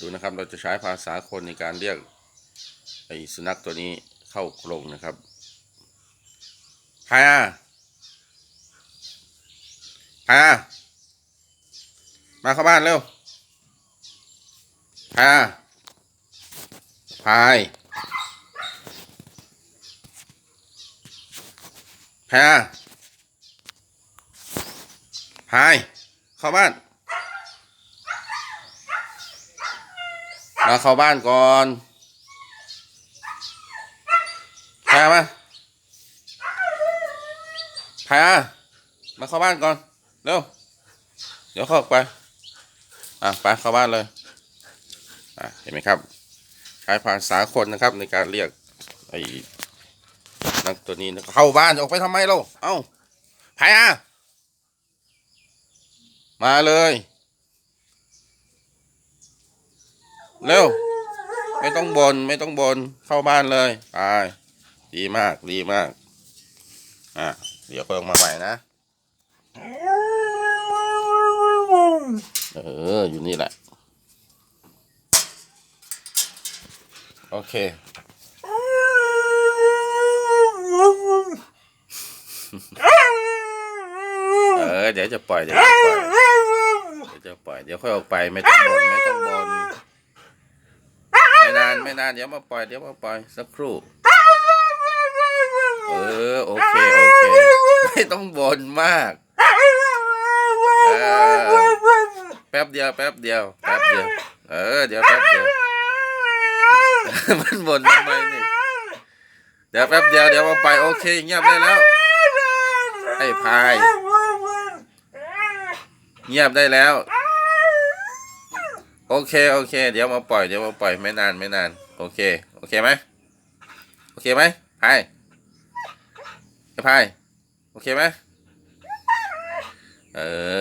ดูนะครับเราจะใช้ภาษาคนในการเรียกไอ้สุนัขตัวนี้เข้ากรงนะครับพายาพายามาเข้าบ้านเร็วพายาพายพายาพายเข้าบ้าน มาเข้าบ้านก่อนพามาพามาเข้าบ้านก่อน เร็ว เดี๋ยวเข้าไป อะ ไปเข้าบ้านเลย อะ เห็นไหมครับใช้ภาษาคนนะครับในการเรียกไอ้นักตัวนี้นะเข้าบ้านออกไปทำไมเราเอ้าพายมาเลย เร็ว ไม่ต้องบนไม่ต้องบนเข้าบ้านเลยไปดีมากดีมาก อะ เดี๋ยวเพิ่งมาใหม่นะ เออ อยู่นี่แหละ โอเคเออเดี๋ยวจะปล่อยเดี๋ยวจะปล่อยเดี๋ยวจะปล่อยเดี๋ยวค่อยออกไปไม่ต้องบนไม่ต้องบน ไม่นานไม่นานเดี๋ยวมาปล่อยเดี๋ยวมาปล่อยสักครู่ เออโอเคโอเคไม่ต้องบนมากเออแป๊บเดียวแป๊บเดียวแป๊บเดียวเออเดี๋ยวแป๊บเดียวมันบ่นทำไมนี่เดี๋ยวแป๊บเดียวเดี๋ยวมาไปโอเคเงียบได้แล้วไอ้พาย เงียบได้แล้ว โอเค โอเค เดี๋ยวมาปล่อย เดี๋ยวมาปล่อย ไม่นาน ไม่นาน โอเค โอเคไหมโอเคไหมพายไอ้พาย โอเคไหมเออ